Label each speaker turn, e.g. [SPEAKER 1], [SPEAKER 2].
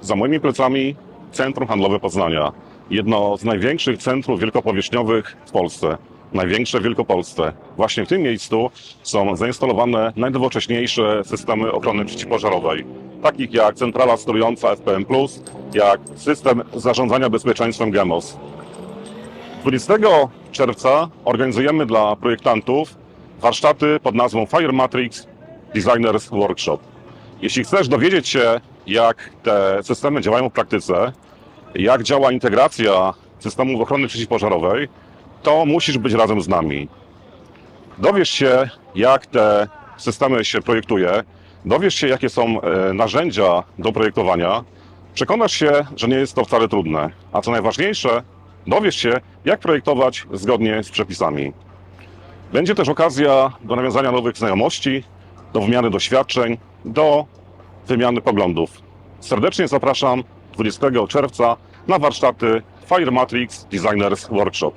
[SPEAKER 1] Za moimi plecami Centrum Handlowe Poznania. Jedno z największych centrów wielkopowierzchniowych w Polsce. Największe w Wielkopolsce. Właśnie w tym miejscu są zainstalowane najnowocześniejsze systemy ochrony przeciwpożarowej. Takich jak centrala sterująca FPM+, jak system zarządzania bezpieczeństwem GEMOS. 20 czerwca organizujemy dla projektantów warsztaty pod nazwą Fire Matrix Designers Workshop. Jeśli chcesz dowiedzieć się, jak te systemy działają w praktyce, jak działa integracja systemów ochrony przeciwpożarowej, to musisz być razem z nami. Dowiesz się, jak te systemy się projektuje, dowiesz się, jakie są e, narzędzia do projektowania, przekonasz się, że nie jest to wcale trudne, a co najważniejsze, dowiesz się, jak projektować zgodnie z przepisami. Będzie też okazja do nawiązania nowych znajomości, do wymiany doświadczeń, do wymiany poglądów. Serdecznie zapraszam 20 czerwca na warsztaty Fire Matrix Designers Workshop.